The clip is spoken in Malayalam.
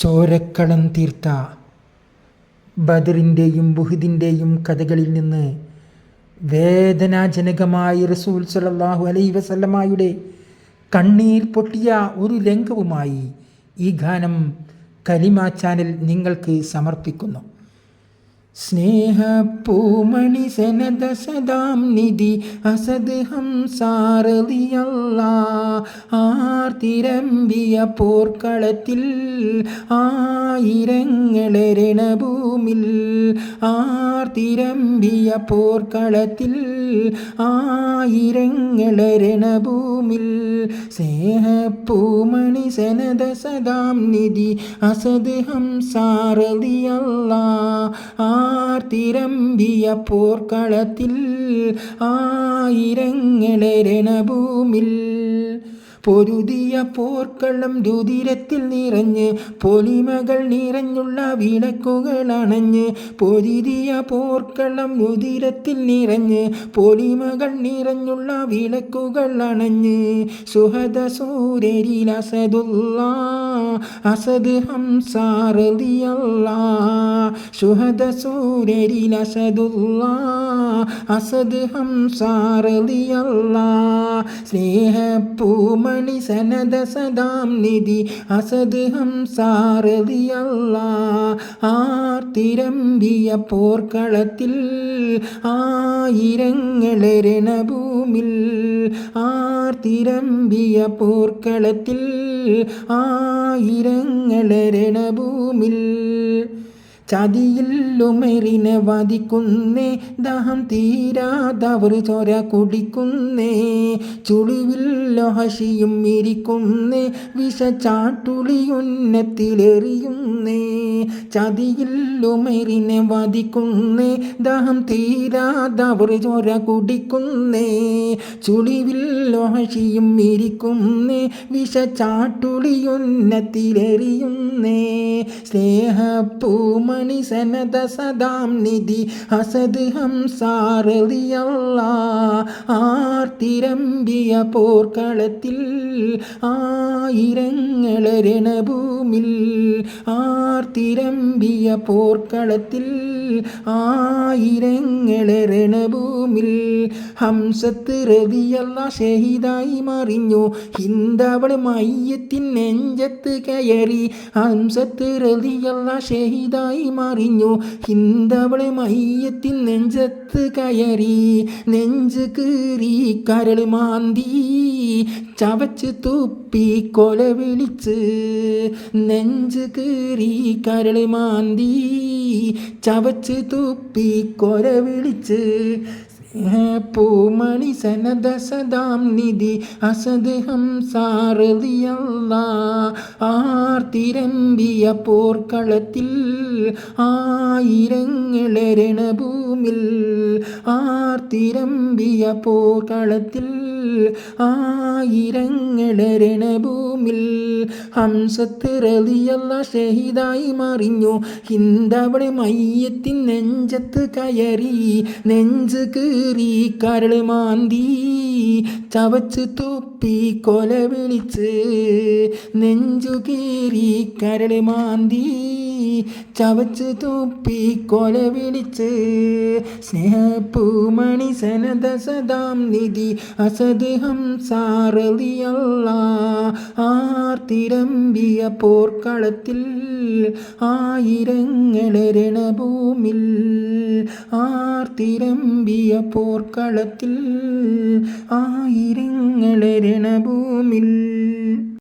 ചോരക്കളം തീർത്ത ബദറിന്റെയും ബുഹിദിന്റെയും കഥകളിൽ നിന്ന് വേദനാജനകമായ റസൂൽ സല്ലല്ലാഹു അലൈ വസല്ലമായുടെ കണ്ണീർ പൊട്ടിയ ഒരു രംഗവുമായി ഈ ഗാനം കലിമ ചാനൽ നിങ്ങൾക്ക് സമർപ്പിക്കുന്നു. സ്നേഹപ്പൂമണി സനദ സദാം നിധി അസദ് ഹംസാറിയല്ല ആർത്തിരമ്പിയ പോർക്കളത്തിൽ ആയിരങ്ങളെ രണഭൂമിൽ. ആർത്തിരമ്പിയ പോർക്കളത്തിൽ ആയിരങ്ങളെ രണഭൂമിൽ. സ്നേഹപ്പൂമണി സനദ സദാം നിധി അസദ് ഹംസാറിയല്ല ആർത്തിരമ്പിയ പോർക്കളത്തിൽ ആയിരങ്ങളെ രണഭൂമിൽ പൊരുതിയ പോർക്കളം രുതിരത്തിൽ നിറഞ്ഞ് പൊലിമകൾ നിറഞ്ഞുള്ള വിളക്കുകൾ അണഞ്ഞ് പൊരുതിയ പോർക്കളം രുതിരത്തിൽ നിറഞ്ഞ് പൊലിമകൾ നിറഞ്ഞുള്ള വിളക്കുകൾ അണഞ്ഞ് സുഹദ സൂര്യരിൽ അസദുള്ള അസദ് ഹംസാറിയല്ല സുഹദ സൂര്യരിൽ അസദുള്ള അസദ് ഹംസാറിയല്ല സ്നേഹപ്പൂമണി സനദ സദാം നിധി അസദ് ഹംസാറിയല്ല ആർത്തിരമ്പിയ പോർക്കളത്തിൽ ആയിരങ്ങളെ രണഭൂമിൽ ആർത്തിരമ്പിയ പോർക്കളത്തിൽ ആയിരങ്ങളെ രണഭൂമിൽ ചതിയില്ലുമെറിനെ വധിക്കുന്നേ ദാഹം തീരാതവർ ചോര കുടിക്കുന്നേ ചുളിവില്ലോ ലോഹശിയും ഇരിക്കുന്നേ വിഷച്ചാട്ടുളി ഉന്നത്തിലെറിയുന്നേ ചതിയില്ലുമെറിനെ വധിക്കുന്നേ ദാഹം തീരാതവർ ചോര കുടിക്കുന്നേ ചുളിവില്ലോ ലോഹശിയും ഇരിക്കുന്നേ വിഷച്ചാട്ടുളി ഉന്നത്തിലെറിയുന്നേ സ്നേഹപ്പൂമ മണി സനദ സദാം നിധി ഹസദ് ഹംസാറിയല്ല ആർത്തിരമ്പിയ പോർക്കളത്തിൽ ആയിരങ്ങളെ രണഭൂമിൽ. ആർത്തിരമ്പിയ പോർക്കളത്തിൽ ആയിരങ്ങളെ രണഭൂമിൽ. ഹംസത്ത് റതിയല്ല ഷഹീദായി മറിഞ്ഞു. ഹിന്ദവൾ മയ്യത്തിൻ നെഞ്ചത്ത് കയറി. ഹംസത്ത് റതിയല്ല ഷഹീദായി മറിഞ്ഞു ഹിന്ദവൾ മയ്യത്തിൻ നെഞ്ചത്ത് കയറി. നെഞ്ച് കീറി കരൾ മാന്തി. ചവച്ച് തുപ്പി കൊല വിളിച്ച്. നെഞ്ച് കീറി കരൾ മാന്തി. ചവച്ച് തുപ്പി കൊല വിളിച്ച്. പൂമണി സനദ സദാം നിധി അസദ് ഹംസാറിയല്ല ആർത്തിരമ്പിയ പോർക്കളത്തിൽ ആയിരങ്ങളെ രണഭൂമിൽ ആർത്തിരമ്പിയ പോക്കളത്തിൽ ആയിരങ്ങളെ രണഭൂമിൽ ഹംസത്ത് ഷഹിതായി മറിഞ്ഞു. ഹിന്ദവിടെ മയ്യത്തിൻ നെഞ്ചത്ത് കയറി നെഞ്ച് കീറി കരൾ മാന്തി. ചവച്ച് തുപ്പി കൊല വിളിച്ച് നെഞ്ചു കീറി മാന്തി ചവച്ച് തുപ്പി കൊല വിളിച്ച് സ്നേഹപ്പൂമണി സനദ സദാം നിധി അസദ് ഹംസാറിയല്ല ആർത്തിരമ്പിയ പോർക്കളത്തിൽ ആയിരങ്ങളെ രണഭൂമിൽ. ആർത്തിരമ്പിയ പോർക്കളത്തിൽ ആയിരങ്ങളെ രണഭൂമിൽ.